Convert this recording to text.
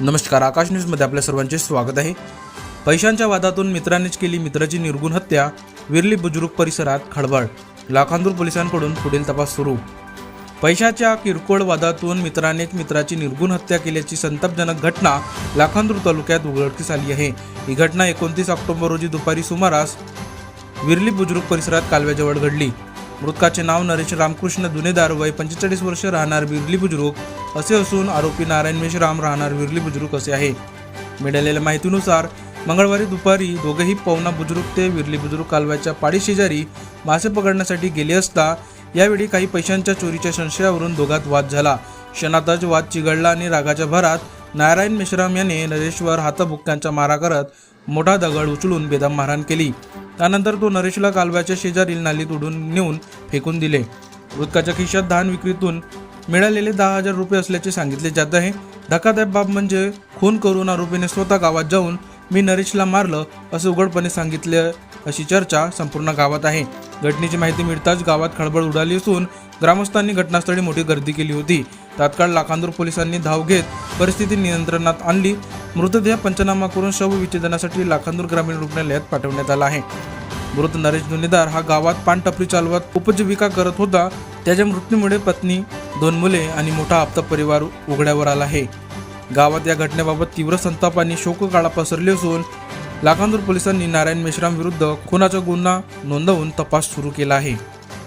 नमस्कार आकाश न्यूजमध्ये आपल्या सर्वांचे स्वागत आहे. पैशांच्या वादातून मित्रानेच केली मित्राची निर्गुण हत्या विरली बुजुर्ग परिसरात खळबळ लाखांदूर पोलिसांकडून पुढील तपास सुरू. पैशाच्या किरकोळ वादातून मित्रानेच मित्राची निर्गुण हत्या केल्याची संतापजनक घटना लाखांदूर तालुक्यात उघडकीस आली आहे. ही घटना एकोणतीस ऑक्टोबर रोजी दुपारी सुमारास विरली बुजुर्ग परिसरात कालव्याजवळ घडली. मृतकाचे नाव नरेश रामकृष्ण दुनेदार वय पंचेचाळीस वर्ष राहणार विरली बुजुर्ग असे असून आरोपी नारायण मेश्राम राहणार विरली बुजुर्ग असे आहे. मिळालेल्या माहितीनुसार मंगळवारी दुपारी दोघेही पवना बुजुर्ग ते विरली बुजुर्ग कालव्याच्या पाडी शेजारी मासे पकडण्यासाठी गेले असता यावेळी काही पैशांच्या चोरीच्या संशयावरून दोघात वाद झाला. क्षणातच वाद चिघळला आणि रागाच्या भरात नारायण मेश्राम याने नरेशवर हातबुक्क्यांचा मारा करत मोठा दगड उचलून बेदम मारहाण केली. त्यानंतर तो नरेशला कालव्याच्या शेजारील नालीत उडून नेऊन फेकून दिले. मृतकाच्या खिशात धान विक्रीतून मिळालेले दहा हजार रुपये असल्याचे सांगितले जात आहे. धक्कादायक बाब म्हणजे खून करून आरोपीने स्वतः गावात जाऊन मी नरेशला मारलं असं उघडपणे सांगितले अशी चर्चा संपूर्ण गावात आहे. घटनेची माहिती मिळताच गावात खळबळ उडाली असून ग्रामस्थांनी घटनास्थळी मोठी गर्दी केली होती. तात्काळ लाखांदूर पोलिसांनी धाव घेत परिस्थिती नियंत्रणात आणली. मृतदेह पंचनामा करून शवविच्छेदनासाठी लाखांदूर ग्रामीण रुग्णालयात पाठवण्यात आला आहे. मृत नरेश दुनेदार हा गावात पानटपरी चालवत उपजीविका करत होता. त्याच्या मृत्यूमुळे पत्नी दोन मुले आणि मोठा हप्ता परिवार उघड्यावर आला आहे. गावात या घटनेबाबत तीव्र संताप आणि शोककाळा पसरली असून लाखांदूर पोलिसांनी नारायण मेश्राम विरुद्ध खुनाचा गुन्हा नोंदवून तपास सुरू केला आहे.